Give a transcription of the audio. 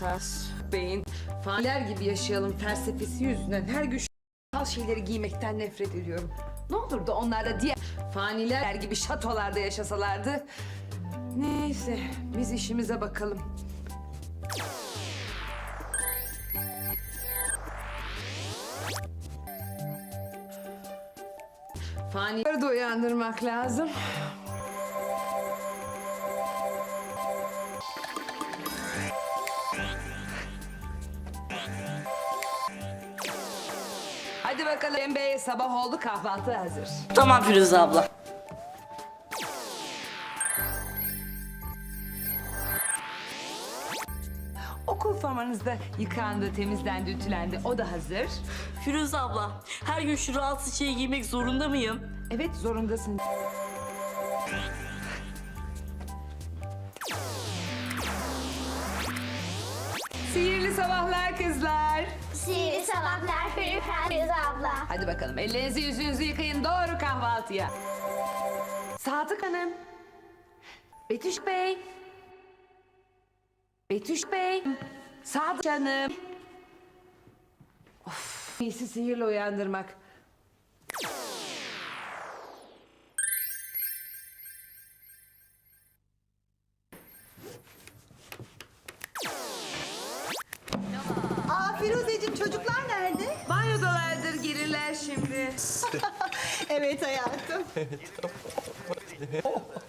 Sas, beyin, faniler gibi yaşayalım felsefesi yüzünden her gün şu şeyleri giymekten nefret ediyorum. Ne olurdu onlar da diğer faniler gibi şatolarda yaşasalardı. Neyse biz işimize bakalım. Fanileri de uyandırmak lazım. Hadi bakalım Bey sabah oldu kahvaltı hazır. Tamam Firuze abla. Okul formanız da yıkandı, temizlendi, ütülendi. O da hazır. Firuze abla, her gün şu rahatsız şeyi giymek zorunda mıyım? Evet zorundasın. Sihirli sabahlar kızlar. Sabahlar Firuze abla. Hadi bakalım ellerinizi yüzünüzü yıkayın doğru kahvaltıya. Sadık Hanım. Betüş Bey. Betüş Bey. Sadık Hanım. Of, iyisi sihirle uyandırmak. Şimdi. evet hayatım.